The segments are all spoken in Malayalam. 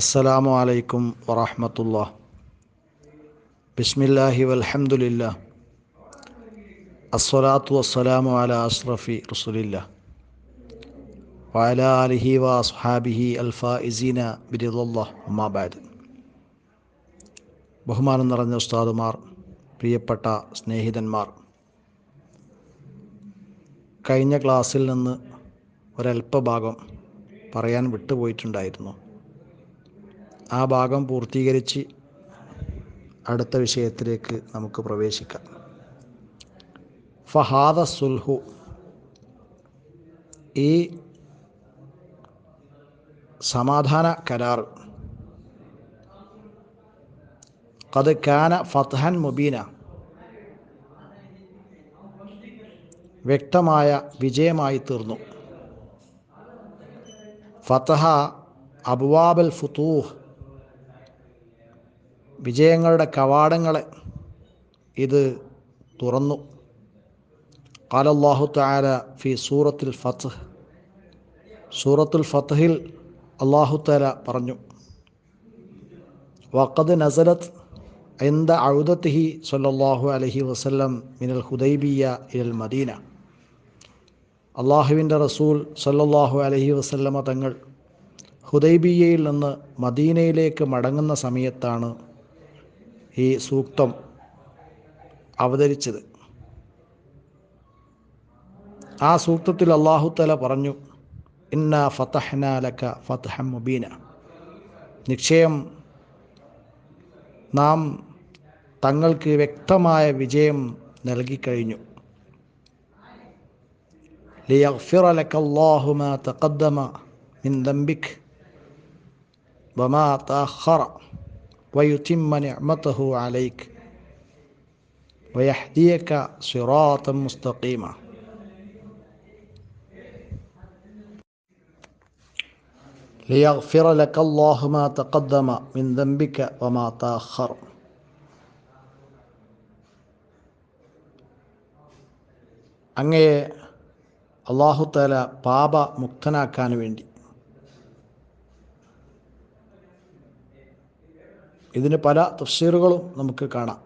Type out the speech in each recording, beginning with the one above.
അസ്സലാമു അലൈക്കും വറഹമത്തുള്ള ബിസ്മില്ലാഹി വൽഹമുല്ല അസ്സലാത്തു വസ്സലാമു അല അഷ്റഫി റസുലില്ല. വഅല അലിഹി വ അസ്ഹാബിഹി അൽഫായിസീന ബിരിദുല്ലാ അമ്മാബാദ് ബഹുമാനം നിറഞ്ഞ ഉസ്താദുമാർ പ്രിയപ്പെട്ട സ്നേഹിതന്മാർ കഴിഞ്ഞ ക്ലാസ്സിൽ നിന്ന് ഒരൽപ്പഭാഗം പറയാൻ വിട്ടുപോയിട്ടുണ്ടായിരുന്നു. ആ ഭാഗം പൂർത്തീകരിച്ച് അടുത്ത വിഷയത്തിലേക്ക് നമുക്ക് പ്രവേശിക്കാം. ഫഹാദ സുൽഹു. ഈ സമാധാന കരാർ കത് കാന ഫത്ഹൻ മുബീന വ്യക്തമായ വിജയമായി തീർന്നു. ഫതഹ അബുവാബൽ ഫുത്തൂഹ് വിജയങ്ങളുടെ കവാടങ്ങളെ ഇത് തുറന്നു قال الله تعالى في سورة الفتح സൂറത്തുൽ ഫത്തഹിൽ അള്ളാഹു താല പറഞ്ഞു വഖദ് നസലത്ത് എന്ത ഔദത്തിഹി സല്ലല്ലാഹു അലൈഹി വസല്ലം മിനൽ ഹുദൈബിയ ഇൽ മദീന അള്ളാഹുവിൻ്റെ റസൂൽ സല്ലല്ലാഹു അലൈഹി വസല്ലമ തങ്ങൾ ഹുദൈബിയയിൽ നിന്ന് മദീനയിലേക്ക് മടങ്ങുന്ന സമയത്താണ് ഈ സൂക്തം അവതരിച്ചത്. ആ സൂക്തത്തിൽ അള്ളാഹുത്തല പറഞ്ഞു ഇന്ന ഫതഹ്നാലക ഫതഹം മുബീന. നിക്ഷയം നാം തങ്ങൾക്ക് വ്യക്തമായ വിജയം നൽകിക്കഴിഞ്ഞു. ലിയഗ്ഫിറ തക്കദ്ദമ ഇൻ മാ തഖദ്ദമ മിൻ വമാ തഅഖറ ويتم نعمته عليك ويهديك صراطا مستقيما ليغفر لك الله ما تقدم من ذنبك وما تأخر അങ്ങയെ അള്ളാഹുത്താല പാപ മുക്തനാക്കാൻ വേണ്ടി ഇതിന് പല തഫ്സീറുകളും നമുക്ക് കാണാം.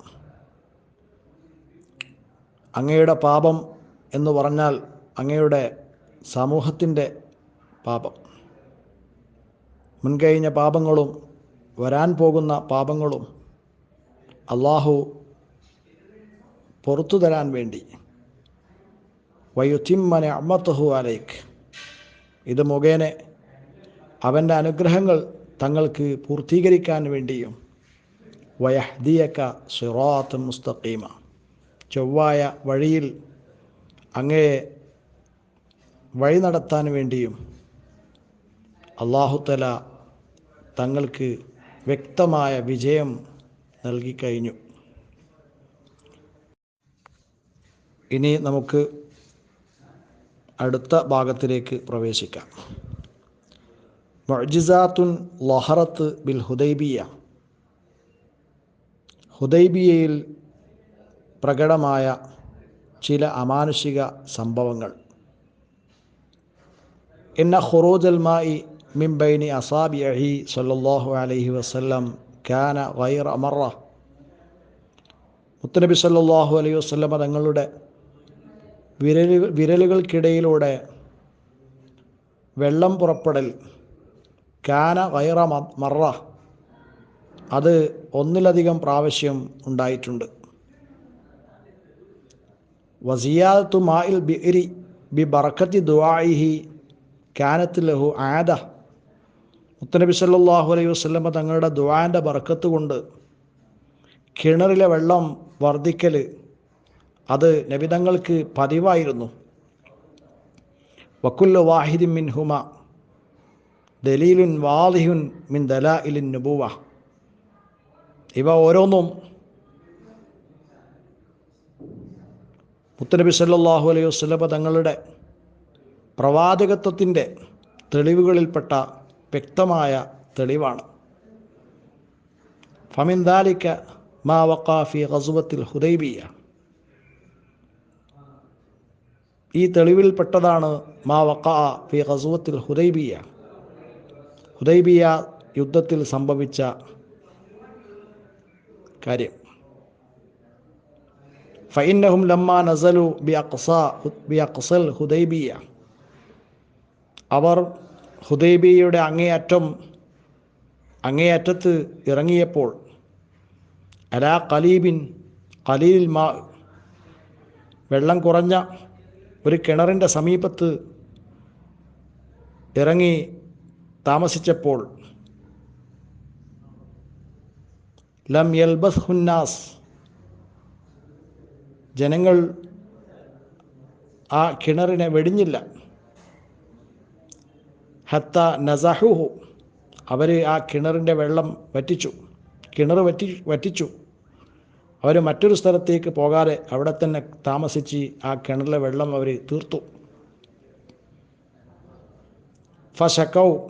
അങ്ങയുടെ പാപം എന്ന് പറഞ്ഞാൽ അങ്ങയുടെ സമൂഹത്തിന്റെ പാപം. മുൻകഴിഞ്ഞ പാപങ്ങളും വരാൻ പോകുന്ന പാപങ്ങളും അള്ളാഹു പുറത്തു തരാൻ വേണ്ടി വയുത്തിമ്മന അമ്മത്തഹു അലൈക്ക്. ഇത് മുഖേന അവന്റെ അനുഗ്രഹങ്ങൾ തങ്ങൾക്ക് പൂർത്തീകരിക്കാൻ വേണ്ടിയും വയഹ്ദിയക്ക സിറാത്ത് മുസ്തഖീമ. ചൊവ്വായ വഴിയിൽ അങ്ങയെ വഴി നടത്താൻ വേണ്ടിയും അള്ളാഹുത്തല തങ്ങൾക്ക് വ്യക്തമായ വിജയം നൽകിക്കഴിഞ്ഞു ഇനി നമുക്ക് അടുത്ത ഭാഗത്തിലേക്ക് പ്രവേശിക്കാം. മൊജിസാത്തുൻ ലൊഹറത്ത് ബിൽ ഹുദൈബിയ ഹുദൈബിയയിൽ പ്രകടമായ ചില അമാനുഷിക സംഭവങ്ങൾ. ഇന്ന ഖുറൂജൽ മായി മിൻ ബൈനി അസാബിഅഹി സല്ലല്ലാഹു അലൈഹി വസല്ലം കാന ഗൈറ അമറ മുത്തനബി സല്ലാഹു അലൈഹി വസല്ലമ തങ്ങളുടെ വിരലുകൾ വിരലുകൾക്കിടയിലൂടെ വെള്ളം പുറപ്പെടൽ കാന വൈറ മറ അത് ഒന്നിലധികം പ്രാവശ്യം ഉണ്ടായിട്ടുണ്ട്. വസിയാത്തു മായിൽ ബിഇരി ബി ബറക്കത്തി ദുആഇഹി കാനത്ത് ലഹു ആദ. മുത്തനബി സല്ലാഹു അലൈഹി വസ്ലമ തങ്ങളുടെ ദുആന്റെ ബറക്കത്ത് കൊണ്ട് കിണറിലെ വെള്ളം വർദ്ധിക്കൽ അത് നബിതങ്ങൾക്ക് പതിവായിരുന്നു. വക്കുല്ല വാഹിദിൻ മിൻ ഹുമ ദലീലുൻ വാദിഹുൻ മിൻ ദലാ ഇലിൻ നുബുവ. ഇവ ഓരോന്നും മുത്തനബി സല്ലാഹു അലൈഹി വസ്ലമ തങ്ങളുടെ പ്രവാചകത്വത്തിന്റെ തെളിവുകളിൽപ്പെട്ട വ്യക്തമായ തെളിവാണ്. ഫമിൻ ഫമിന്ദാലിക്ക മാ വക്കാഫി ഹസുബത്തിൽ ഹുദൈബിയ ഈ തെളിവിൽപ്പെട്ടതാണ് മാ വക്ക ഫി ഹസുബത്തിൽ ഹുദൈബിയ ഹുദൈബിയ യുദ്ധത്തിൽ സംഭവിച്ച കാര്യം. ഫൈനഹും ലമ്മ നസലു ബി അക്സ ബി അക്സൽ ഹുദൈബിയ അവർ ഹുദൈബിയയുടെ അങ്ങേയറ്റം അങ്ങേയറ്റത്ത് ഇറങ്ങിയപ്പോൾ അലാ കലീബിൻ കലീൽ മാ വെള്ളം കുറഞ്ഞ ഒരു കിണറിന്റെ സമീപത്ത് ഇറങ്ങി താമസിച്ചപ്പോൾ ലം യൽബസ് ഹുന്നാസ് ജനങ്ങൾ ആ കിണറിനെ വെടിഞ്ഞില്ല. ഹത്ത നസഹുഹു. അവർ ആ കിണറിന്റെ വെള്ളം വറ്റിച്ചു. കിണർ വറ്റി വറ്റിച്ചു. അവർ മറ്റൊരു സ്ഥലത്തേക്ക് പോകാതെ അവിടെ തന്നെ താമസിച്ച് ആ കിണറിലെ വെള്ളം അവർ തീർത്തു. ഫഷക്കൗ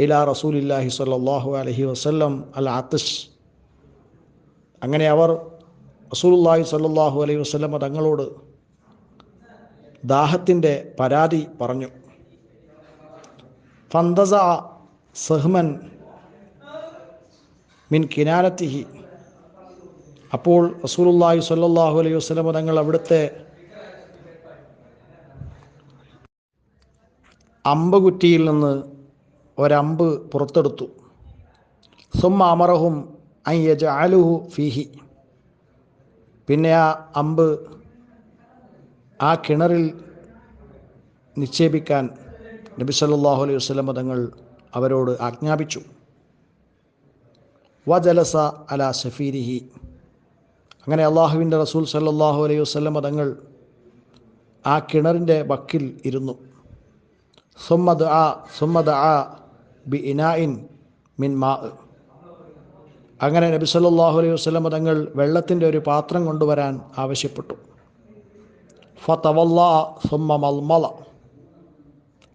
ഇലാ റസൂലില്ലാഹി സ്വല്ലല്ലാഹു അലഹി വസല്ലം അൽ ആത്തിഷ് അങ്ങനെ അവർ റസൂലുള്ളാഹി സ്വല്ലല്ലാഹു അലൈഹി വസല്ലം തങ്ങളോട് ദാഹത്തിന്റെ പരാതി പറഞ്ഞു. ഫന്തസ സഹ്മൻ മിൻ കിനാനത്തിഹി അപ്പോൾ റസൂലുള്ളാഹി സ്വല്ലല്ലാഹു അലൈഹി വസല്ലം തങ്ങൾ അവിടുത്തെ അമ്പ് കുറ്റിയിൽ നിന്ന് ഒരമ്പ് പുറത്തെടുത്തു. സുമ്മ അമറഹും അയ്യജ അലുഹു ഫിഹി. പിന്നെ ആ അമ്പ് ആ കിണറിൽ നിക്ഷേപിക്കാൻ നബി സല്ലാഹു അലൈഹി വസ്ലം തങ്ങൾ അവരോട് ആജ്ഞാപിച്ചു. വ ജലസ അല സഫീരിഹി. അങ്ങനെ അള്ളാഹുവിന്റെ റസൂൽ സല്ലാഹു അലൈഹി വസ്ലം തങ്ങൾ ആ കിണറിന്റെ വക്കിൽ ഇരുന്നു. സുമ്മദ് ആ സുമ്മദ് ആ ബി ഇനായിൻ മിൻ മാ. അങ്ങനെ നബി സല്ലാഹു അലൈഹി വസല്ലം തങ്ങൾ വെള്ളത്തിന്റെ ഒരു പാത്രം കൊണ്ടുവരാൻ ആവശ്യപ്പെട്ടു. ഫതവല്ല സുമ്മ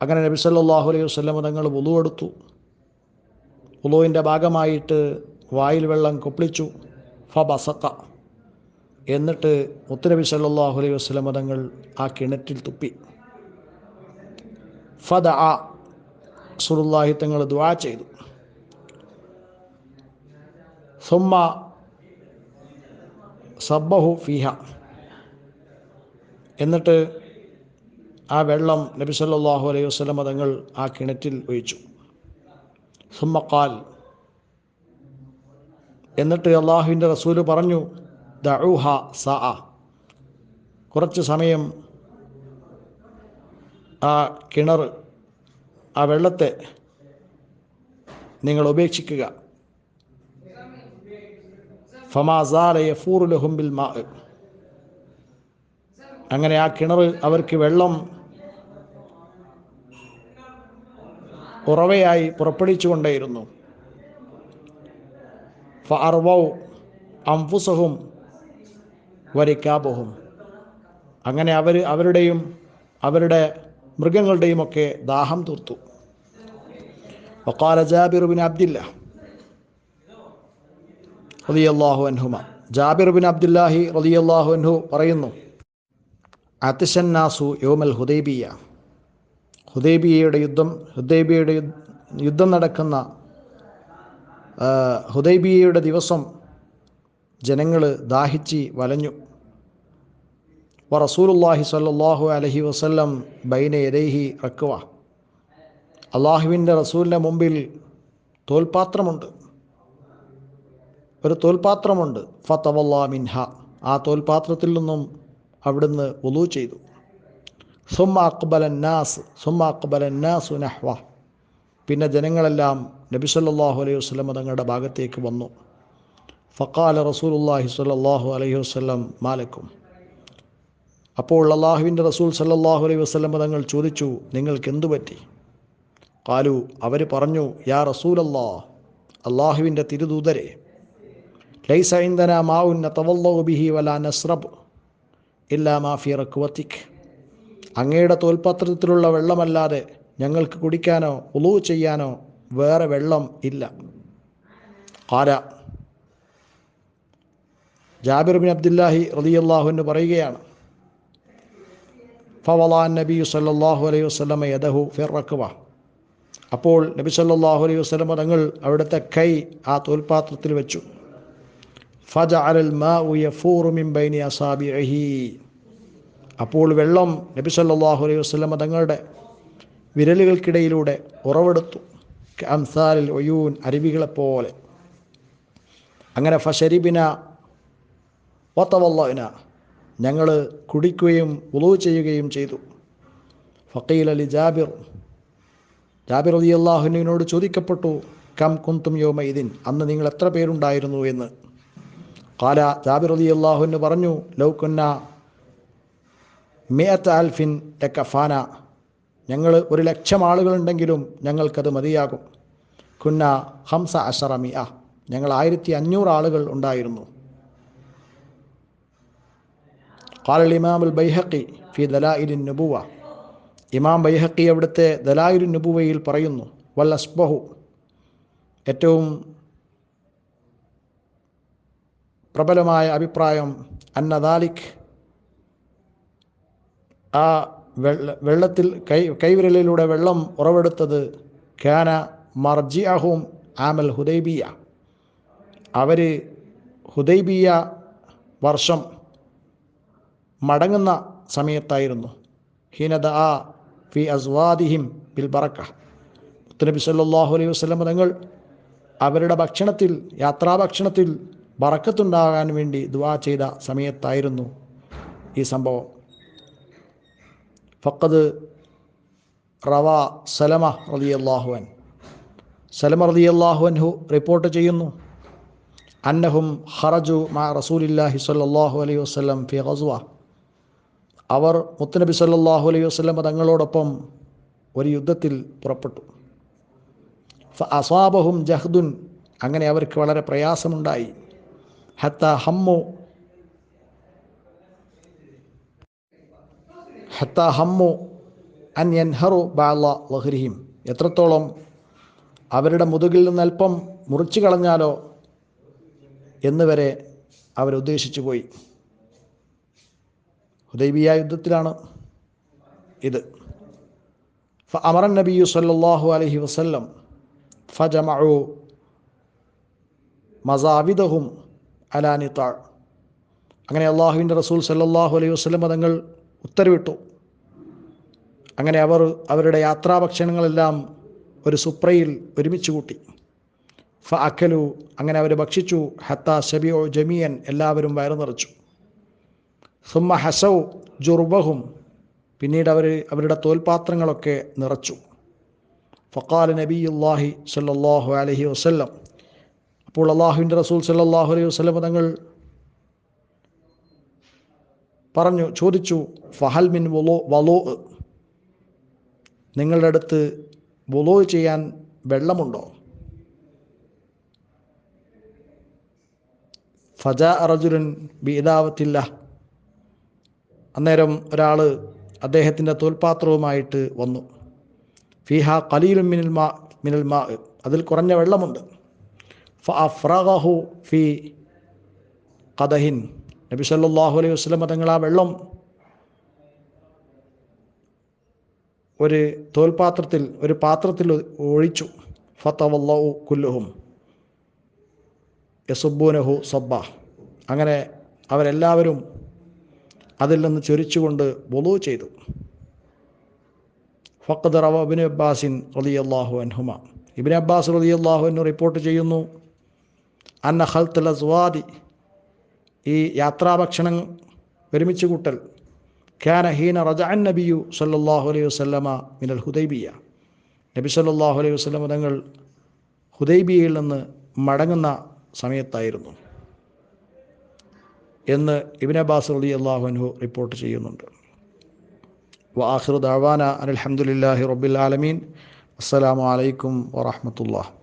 അങ്ങനെ നബി സല്ലാഹു അലൈഹി വസല്ലം തങ്ങൾ വുളു എടുത്തു. വുളുവിന്റെ ഭാഗമായിട്ട് വായിൽ വെള്ളം കൊപ്പിളിച്ചു. ഫ ബസക്ക എന്നിട്ട് മുത്തുനബി സല്ലാഹു അലൈഹി വസല്ലം തങ്ങൾ ആ കിണറ്റിൽ തുപ്പി. ഫദ ആ സുറുല്ലാഹി തങ്ങൾ ദ്വാ ചെയ്തു. സുമ്മ സബ്ബഹു ഫീഹ. എന്നിട്ട് ആ വെള്ളം നബി സല്ലല്ലാഹു അലൈഹി വസല്ലം തങ്ങൾ ആ കിണറ്റിൽ ഒഴിച്ചു. സുമ്മക്കാൽ എന്നിട്ട് അള്ളാഹുവിന്റെ റസൂൽ പറഞ്ഞു ദഊഹ സ കുറച്ച് സമയം ആ കിണർ ആ വെള്ളത്തെ നിങ്ങൾ ഉപേക്ഷിക്കുക. ഫമാസാല യഫൂർ ലഹുംബിൽ മാ. അങ്ങനെ ആ കിണർ അവർക്ക് വെള്ളം ഉറവയായി പുറപ്പെടുവിച്ചുകൊണ്ടേയിരുന്നു. ഫർവൗ അംഫുസഹും വരിക്കാബുഹും. അങ്ങനെ അവർ അവരുടെയും അവരുടെ മൃഗങ്ങളുടെയും ഒക്കെ ദാഹം തീർത്തു. വക്കാല ജാബിർ ബിൻ അബ്ദില്ല. റളിയല്ലാഹു അൻഹുമ. ജാബിർ ബിൻ അബ്ദുല്ലാഹി റളിയല്ലാഹു അൻഹു പറയുന്നു അത്തിഷന്നാസു യോമൽ ഹുദൈബിയ ഹുദൈബിയയുടെ യുദ്ധം ഹുദൈബിയയുടെ യുദ്ധം നടക്കുന്ന ഹുദൈബിയയുടെ ദിവസം ജനങ്ങൾ ദാഹിച്ച് വലഞ്ഞു. വ റസൂലുല്ലാഹി സല്ലാഹു അലഹി വസല്ലം ബൈന യദൈഹി റക്കുവ അള്ളാഹുവിന്റെ റസൂലിന്റെ മുമ്പിൽ തോൽപാത്രമുണ്ട്. ഒരു തോൽപാത്രമുണ്ട്. ഫത്തവല്ലാ മിൻഹ. ആ തോൽപാത്രത്തിൽ നിന്നും അവിടുന്ന് ഒലു ചെയ്തു. സുമ്മ അക്ബലന്നാസ് സുമ്മ നാസ് നഹ്വ. പിന്നെ ജനങ്ങളെല്ലാം നബി സല്ലല്ലാഹു അലൈഹി വസ്ലം തങ്ങളുടെ ഭാഗത്തേക്ക് വന്നു. ഫക്കാല റസൂലുല്ലാഹി സ്വല്ലല്ലാഹു അലൈഹി വസ്ലം മാലക്കും. അപ്പോൾ അള്ളാഹുവിന്റെ റസൂൽ സല്ലാഹു അലൈഹി വസ്ലം തങ്ങൾ ചോദിച്ചു നിങ്ങൾക്ക് എന്തു പറ്റി? കാലു അവർ പറഞ്ഞു യാ റസൂലല്ലാ അള്ളാഹുവിന്റെ തിരുദൂതരെ ലൈസ ഇന്ധന മാവുന്ന തവല്ലോ ബിഹി വല നസ്രബ് ഇല്ലാ മാഫി റക്വത്തിക്. അങ്ങയുടെ തോൽപാത്രത്തിലുള്ള വെള്ളമല്ലാതെ ഞങ്ങൾക്ക് കുടിക്കാനോ ഉളു ചെയ്യാനോ വേറെ വെള്ളം ഇല്ല. ആര? ജാബിർ ബിൻ അബ്ദുല്ലാഹി റളിയല്ലാഹുവിന് പറയുകയാണ് ഫവലാൻ നബി സല്ലാഹു അലൈഹി വസല്ലമ യദഹു ഫിർ റക്വ. അപ്പോൾ നബി സല്ലാഹു അലൈഹി വസ്ലമ തങ്ങൾ അവിടുത്തെ കൈ ആ തോൽപാത്രത്തിൽ വെച്ചു ഫജ അലൽ മാ യഫൂറു മിൻ ബൈനി അസാബിഹി അപ്പോൾ വെള്ളം നബി സല്ലാഹു അലൈഹി വസ്ലമ തങ്ങളുടെ വിരലുകൾക്കിടയിലൂടെ ഉറവെടുത്തു. അംസാലിൽ ഒയൂൻ അരുവികളെപ്പോലെ. അങ്ങനെ ഫഷരിബിന ഓത്തവല്ലവിന ഞങ്ങൾ കുടിക്കുകയും ഉളവ് ചെയ്യുകയും ചെയ്തു. ഫക്കീൽ അലി ജാബിർ. ജാബിർ അലി അള്ളാഹുനോട് ചോദിക്കപ്പെട്ടു കം കുന്തും യോമൈദിൻ അന്ന് നിങ്ങൾ എത്ര പേരുണ്ടായിരുന്നു? എന്ന്. കാല ജാബിർ അലി അള്ളാഹുവിന് പറഞ്ഞു ലൗക്കുന്ന മേത്ത് അൽഫിൻ ലക്കഫാന ഞങ്ങൾ ഒരു ലക്ഷം ആളുകളുണ്ടെങ്കിലും ഞങ്ങൾക്കത് മതിയാകും. കുന്ന ഹംസ അഷറമിയ ഞങ്ങൾ ആയിരത്തി അഞ്ഞൂറ് ആളുകൾ ഉണ്ടായിരുന്നു. ഖാലൽ ഇമാമുൽ ബൈഹക്കി ഫി ദലായിലിൻ നുബുവ. ഇമാം ബൈഹക്കി അവിടുത്തെ ദലായിലുൻ നുബുവയിൽ പറയുന്നു വൽ അസ്ബഹു. ഏറ്റവും പ്രബലമായ അഭിപ്രായം അന്നദാലിക് ആ വെള്ള വെള്ളത്തിൽ കൈ കൈവിരലിലൂടെ വെള്ളം ഉറവെടുത്തത് ഖാന മർജിഅഹും ആമൽ ഹുദൈബിയ. അവർ ഹുദൈബിയ വർഷം മടങ്ങുന്ന സമയത്തായിരുന്നു. ഹീനദ ആ ഫി അസ്വാദിഹിം ബിൽ ബറക്ക. മുത്തനബി സല്ലാഹു അലൈഹി വസ്ലം തങ്ങൾ അവരുടെ ഭക്ഷണത്തിൽ യാത്രാഭക്ഷണത്തിൽ ബറക്കത്തുണ്ടാകാൻ വേണ്ടി ദുവാ ചെയ്ത സമയത്തായിരുന്നു ഈ സംഭവം. ഫക്കത് റവ സലമ റതി അള്ളാഹുവൻ സലമ റതി അള്ളാഹുവൻഹു റിപ്പോർട്ട് ചെയ്യുന്നു. അന്നഹും ഹറജു മാ റസൂലില്ലാഹി സ്വല്ലല്ലാഹു അലൈഹി വസ്ലം ഫി ഹസുവ അവർ മുത്തനബി സല്ലാഹു അലൈഹി വസ്ലം തങ്ങളോടൊപ്പം ഒരു യുദ്ധത്തിൽ പുറപ്പെട്ടു. അസാബഹും ജഹ്ദുൻ അങ്ങനെ അവർക്ക് വളരെ പ്രയാസമുണ്ടായി. ഹത്ത ഹമ്മു ഹത്ത ഹമ്മു അൻ ഹറു ബാല ലഹ്രിഹിം എത്രത്തോളം അവരുടെ മുതുകിൽ നിന്ന് അല്പം മുറിച്ചു കളഞ്ഞാലോ എന്ന് വരെ അവരുദ്ദേശിച്ചു പോയി. ഹുദൈബിയ യുദ്ധത്തിലാണ് ഇത്. ഫ അമറൻ നബിയു സല്ലല്ലാഹു അലൈഹി വസല്ലം ഫജമഉ മസാവിദഹും അലാനിത്താൾ അങ്ങനെ അള്ളാഹുവിന്റെ റസൂൽ സല്ലാഹു അലൈഹി വസല്ലം തങ്ങൾ ഉത്തരവിട്ടു. അങ്ങനെ അവർ അവരുടെ യാത്രാഭക്ഷണങ്ങളെല്ലാം ഒരു സുപ്രയിൽ ഒരുമിച്ച് കൂട്ടി. ഫ അഖലു അങ്ങനെ അവർ ഭക്ഷിച്ചു. ഹത്ത ഷബിയോ ജമിയൻ എല്ലാവരും വയറു നിറച്ചു. സുമ്മ ഹസൗ ജുർബഹും പിന്നീട് അവർ അവരുടെ തോൽപാത്രങ്ങളൊക്കെ നിറച്ചു. ഫക്കാൽ നബിയുല്ലാഹി സല്ലാഹു അലഹി വസല്ലം അപ്പോൾ അള്ളാഹുവിന്റെ റസൂൽ സല്ലാഹു അലൈഹി വസല്ലം തങ്ങൾ പറഞ്ഞു ചോദിച്ചു ഫഹൽ മിൻ വലോ വലോ നിങ്ങളുടെ അടുത്ത് വലോ ചെയ്യാൻ വെള്ളമുണ്ടോ? ഫജ അറജുരൻ ബീദാവത്തില്ല. അന്നേരം ഒരാൾ അദ്ദേഹത്തിന്റെ തോൽപാത്രവുമായിട്ട് വന്നു. ഫിഹ കലീലും മിനൽ മാ മിനിൽ മാ അതിൽ കുറഞ്ഞ വെള്ളമുണ്ട്. ഫ അഫ്രഹു ഫി കഥഹിൻ നബി സല്ലാഹു അലൈഹി വസല്ലം തങ്ങൾ ആ വെള്ളം ഒരു തോൽപാത്രത്തിൽ ഒരു പാത്രത്തിൽ ഒഴിച്ചു. ഫത്തവല്ലു കുല്ലുഹും യസുബൂനഹു സബ്ബ. അങ്ങനെ അവരെല്ലാവരും അതിൽ നിന്ന് ചൊരിച്ചുകൊണ്ട് ബൊലു ചെയ്തു. ഫക്കദ് റവ ഇബിൻ അബ്ബാസിൻ റലിയല്ലാഹു അൻഹുമ. ഇബിൻ അബ്ബാസ് റലിയല്ലാഹു എന്ന് റിപ്പോർട്ട് ചെയ്യുന്നു അന്ന ഹൽത്തുള്ള അസ്വാദി. ഈ യാത്രാഭക്ഷണം ഒരുമിച്ച് കൂട്ടൽ. ഖാന ഹീന റജഅൻ നബിയു സല്ലാഹു അലൈഹി വസല്ലമ മിനൽ ഹുദൈബിയ. നബി സല്ലാഹു അലൈഹി വസ്ലമ തങ്ങൾ ഹുദൈബിയയിൽ നിന്ന് മടങ്ങുന്ന സമയത്തായിരുന്നു. എന്ന് ഇബിൻ അബ്ബാസ് അലി അള്ളാഹു അൻഹു റിപ്പോർട്ട് ചെയ്യുന്നുണ്ട്. വാഹിർ ദാവാന അലഹമുല്ലാഹി റബ്ബിൽ ആലമീൻ. അസ്സലാമു അലൈക്കും വറഹമത്തുള്ള